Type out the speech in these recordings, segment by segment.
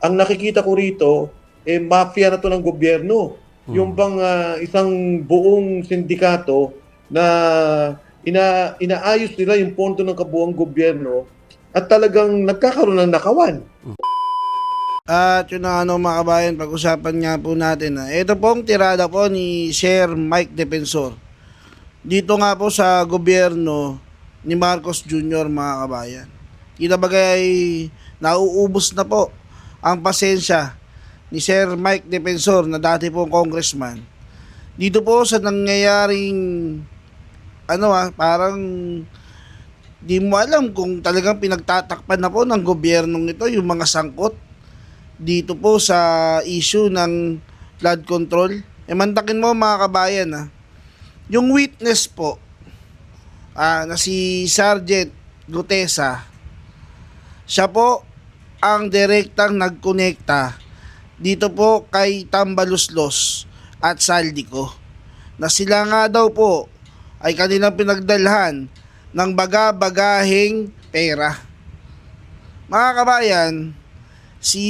ang nakikita ko rito, eh, mafia na to ng gobyerno. Yung bang ah, isang buong sindikato na ina, inaayos nila yung pondo ng kabuang gobyerno at talagang nagkakaroon ng nakawan. At yun na ano mga kabayan, pag-usapan nga po natin na ito pong tirada po ni Sir Mike Defensor. Dito nga po sa gobyerno ni Marcos Jr. mga kabayan. Kita bagay nauubos na po ang pasensya ni Sir Mike Defensor na dati pong congressman. Dito po sa nangyayaring ano ah, parang di mo alam kung talagang pinagtatakpan na po ng gobyernong ito yung mga sangkot dito po sa issue ng flood control. E mantakin mo mga kabayan ha. Yung witness po ah, na si Sergeant Gutesa, siya po ang direktang nagkonekta dito po kay Tambaluslos at Saldico na sila nga daw po ay kanilang pinagdalhan ng baga-bagahing pera. Mga kabayan, si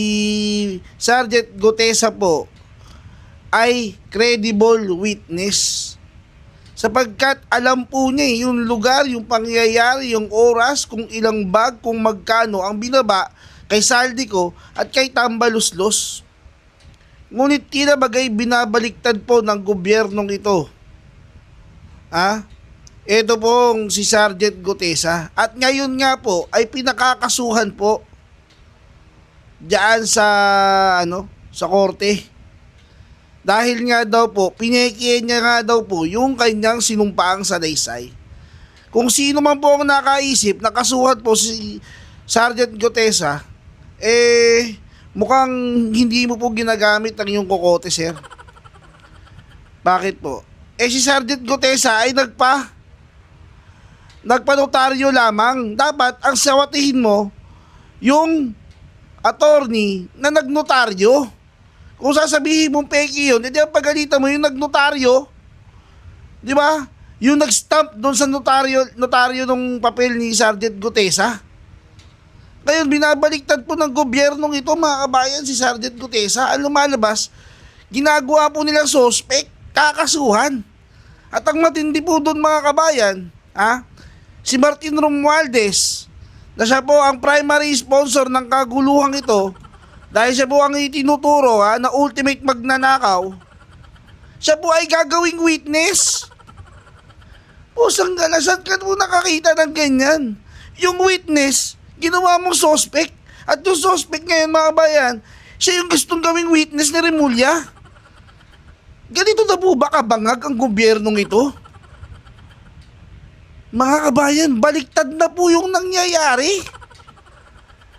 Sergeant Gutesa po ay credible witness sapagkat alam po niya eh, yung lugar, yung pangyayari, yung oras, kung ilang bag, kung magkano ang binaba kay Saldico at kay Tambaluslos. Ngunit tila bagay binabaliktad po ng gobyernong ito. Ha? Ito pong si Sergeant Gutesa. At ngayon nga po ay pinakakasuhan po diyan sa ano sa korte. Dahil nga daw po, pinekiyan niya nga daw po yung kanyang sinumpaang salaysay. Kung sino man po ang nakaisip, nakasuhan po si Sergeant Gotesa, eh, mukhang hindi mo po ginagamit ang iyong kokote, sir. Bakit po? Eh, si Sergeant Gotesa ay nagpa, nagpanotaryo lamang. Dapat, ang sawatihin mo, yung attorney na nagnotaryo. Kung sasabihin mong peki yun, edi ang pagalitan mo yung nagnotaryo, di ba? Yung nag-stamp doon sa notaryo, notaryo ng papel ni Sergeant Gutesa. Ngayon, binabaliktad po ng gobyernong ito, mga kabayan, si Sergeant Gutesa. Ang lumalabas, ginagawa po nilang sospek, kakasuhan. At ang matindi po doon, mga kabayan, ha? si Martin Romualdez, na siya po ang primary sponsor ng kaguluhang ito, dahil siya po ang itinuturo ha, na ultimate magnanakaw, siya po ay gagawing witness. Pusang galasan ka po nakakita ng ganyan. Yung witness, ginawa mong suspect. At yung suspect ngayon mga bayan, siya yung gustong gawing witness ni Remulla. Ganito na po ba kabangag ang gobyernong ito? Mga kabayan, baliktad na po yung nangyayari.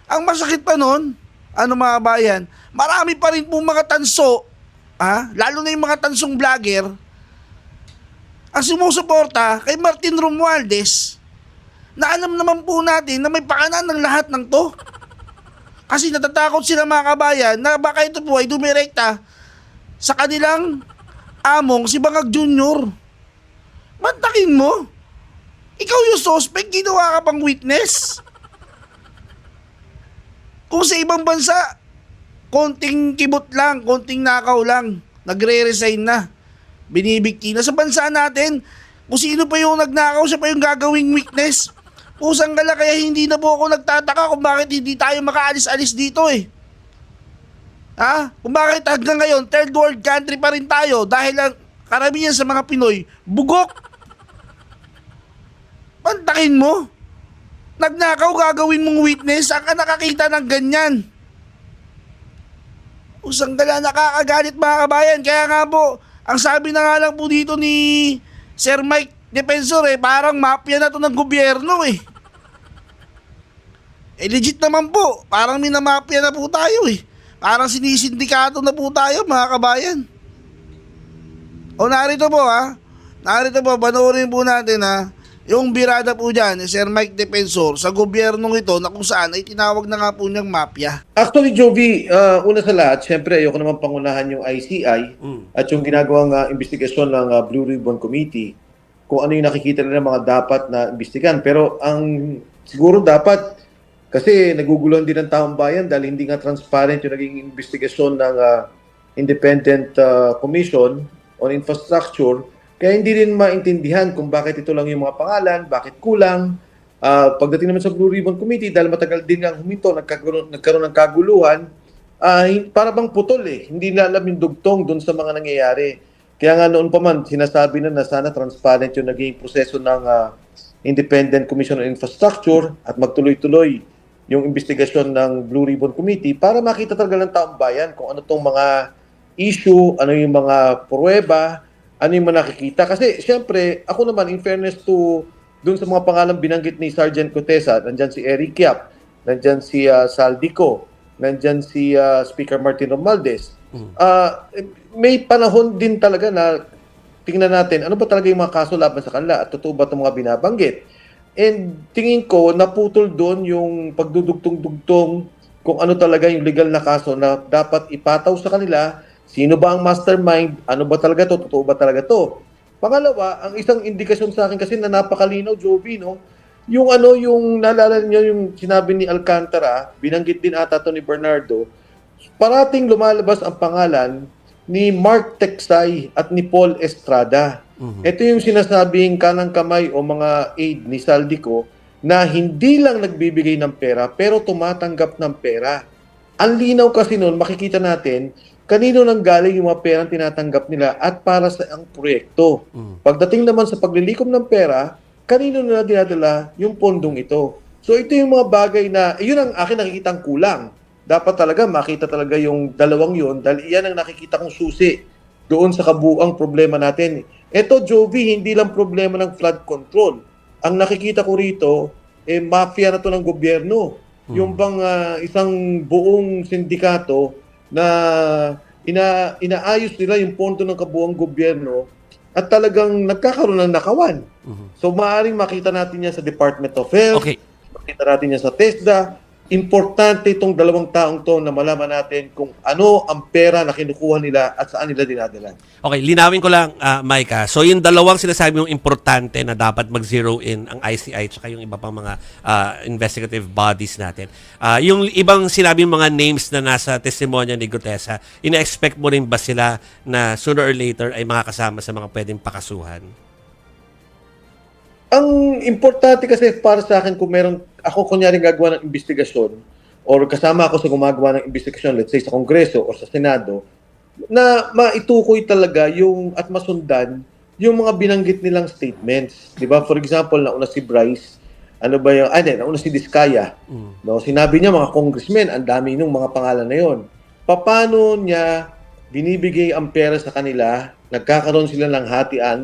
Ang masakit pa nun, ano mga kabayan, marami pa rin po mga tanso, ha? lalo na yung mga tansong vlogger, ang sumusuporta kay Martin Romualdez na alam naman po natin na may pakanan ng lahat ng to. Kasi natatakot sila mga kabayan na baka ito po ay dumirekta sa kanilang among si Bangag Junior. Mantakin mo. Ikaw yung suspect, ginawa ka pang witness. Kung sa ibang bansa, konting kibot lang, konting nakaw lang, nagre-resign na. Binibigti na sa bansa natin. Kung sino pa yung nagnakaw, siya pa yung gagawing witness. Pusang gala kaya hindi na po ako nagtataka kung bakit hindi tayo makaalis-alis dito eh. Ha? Kung bakit hanggang ngayon, third world country pa rin tayo dahil ang karamihan sa mga Pinoy, bugok. Pantakin mo. Nagnakaw gagawin mong witness, saan ka nakakita ng ganyan? Usang gala nakakagalit mga kabayan. Kaya nga po, ang sabi na nga lang po dito ni Sir Mike Defensor eh, parang mafia na to ng gobyerno eh. Eh legit naman po, parang minamafia na po tayo eh. Parang sinisindikato na po tayo mga kabayan. O narito po ha, narito po, panoorin po natin ha, yung birada po dyan ni Sir Mike Defensor sa gobyernong ito na kung saan ay tinawag na nga po niyang mafia. Actually, Jovi, uh, una sa lahat, siyempre ayoko naman pangunahan yung ICI at yung ginagawang uh, investigasyon ng uh, Blue Ribbon Committee kung ano yung nakikita nila mga dapat na imbestigan. Pero ang siguro dapat Kasi naguguluhan din ng taong bayan dahil hindi nga transparent yung naging investigasyon ng ah, Independent ah, Commission on Infrastructure. Kaya hindi rin maintindihan kung bakit ito lang yung mga pangalan, bakit kulang. Ah, pagdating naman sa Blue Ribbon Committee, dahil matagal din nga huminto, nagkaroon, nagkaroon ng kaguluhan, hin- para bang putol eh. Hindi na alam yung dugtong doon sa mga nangyayari. Kaya nga noon pa man, sinasabi na na sana transparent yung naging proseso ng ah, Independent Commission on Infrastructure at magtuloy-tuloy yung investigasyon ng Blue Ribbon Committee para makita talaga ng taong bayan kung ano tong mga issue, ano yung mga pruweba, ano yung mga nakikita. Kasi siyempre, ako naman, in fairness to dun sa mga pangalan binanggit ni Sergeant Cotesa, nandyan si Eric Yap, nandyan si ah, Saldico, nandyan si ah, Speaker Martin Romualdez. Ah, eh, may panahon din talaga na tingnan natin ano ba talaga yung mga kaso laban sa kanila at totoo ba itong mga binabanggit. And tingin ko, naputol doon yung pagdudugtong-dugtong kung ano talaga yung legal na kaso na dapat ipataw sa kanila, sino ba ang mastermind, ano ba talaga to, totoo ba talaga to. Pangalawa, ang isang indikasyon sa akin kasi na napakalinaw, Joby, no? Yung ano, yung naalala niyo yung sinabi ni Alcantara, binanggit din ata to ni Bernardo, parating lumalabas ang pangalan ni Mark Texay at ni Paul Estrada. Ito yung sinasabing kanang kamay o mga aid ni Saldico na hindi lang nagbibigay ng pera pero tumatanggap ng pera. Ang linaw kasi noon, makikita natin kanino nang galing yung mga perang tinatanggap nila at para sa ang proyekto. Pagdating naman sa paglilikom ng pera, kanino nila dinadala yung pondong ito. So ito yung mga bagay na, yun ang akin nakikitang kulang. Dapat talaga makita talaga yung dalawang yun dahil iyan ang nakikita kong susi doon sa kabuang problema natin. Ito, Jovi, hindi lang problema ng flood control. Ang nakikita ko rito, eh, mafia na to ng gobyerno. Yung bang ah, isang buong sindikato na ina, inaayos nila yung pondo ng kabuang gobyerno at talagang nagkakaroon ng nakawan. So maaaring makita natin yan sa Department of Health, Okay. makita natin yan sa TESDA. Importante itong dalawang taong to na malaman natin kung ano ang pera na kinukuha nila at saan nila dinadala. Okay, linawin ko lang, ah, Mike. ah. So, yung dalawang sinasabi mong importante na dapat mag-zero in ang ICI at yung iba pang mga ah, investigative bodies natin. Ah, yung ibang sinabi mga names na nasa testimonya ni Gutesa, ina-expect mo rin ba sila na sooner or later ay makakasama sa mga pwedeng pakasuhan? Ang importante kasi para sa akin kung meron ako kunyari gagawa ng investigasyon or kasama ako sa gumagawa ng investigasyon, let's say sa Kongreso o sa Senado, na maitukoy talaga yung at masundan yung mga binanggit nilang statements. 'Di ba? For example, nauna si Bryce, ano ba yung, ay, hindi, nauna si Diskaya. No, sinabi niya mga congressmen, ang dami nung mga pangalan na yon. Paano niya binibigay ang pera sa kanila, nagkakaroon sila ng hatian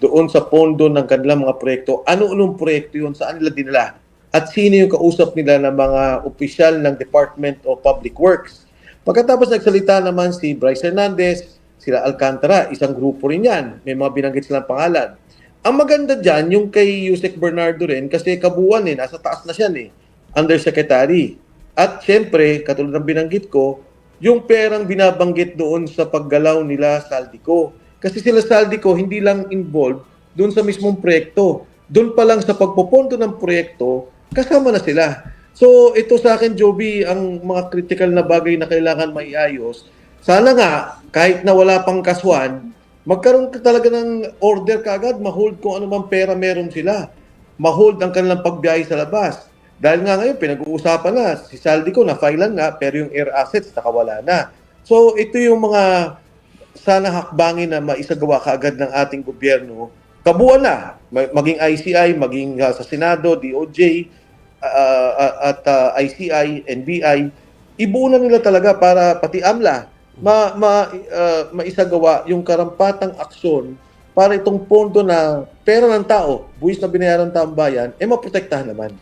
doon sa pondo ng kanilang mga proyekto. Ano-anong proyekto yun? Saan nila dinala? At sino yung kausap nila ng mga opisyal ng Department of Public Works? Pagkatapos nagsalita naman si Bryce Hernandez, sila Alcantara, isang grupo rin yan. May mga binanggit silang pangalan. Ang maganda dyan, yung kay Yusek Bernardo rin, kasi kabuuan eh, nasa taas na siya eh, undersecretary. At syempre, katulad ng binanggit ko, yung perang binabanggit doon sa paggalaw nila Saldico. Kasi sila Saldico hindi lang involved doon sa mismong proyekto. Doon pa lang sa pagpopondo ng proyekto, kasama na sila. So ito sa akin, Joby, ang mga critical na bagay na kailangan maiayos. Sana nga, kahit na wala pang kaswan, magkaroon ka talaga ng order kaagad, mahold kung ano mang pera meron sila. Mahold ang kanilang pagbiyahe sa labas. Dahil nga ngayon, pinag-uusapan na, si Saldico na filean nga, pero yung air assets nakawala na. So ito yung mga sana hakbangin na maisagawa kaagad ng ating gobyerno. Kabuuan na, ma- maging ICI, maging uh, sa Senado, DOJ, uh, uh, at uh, ICI, NBI, ibuo na nila talaga para pati AMLA ma, ma, uh, maisagawa yung karampatang aksyon para itong pondo na pera ng tao, buwis na binayaran ng bayan, eh maprotektahan naman.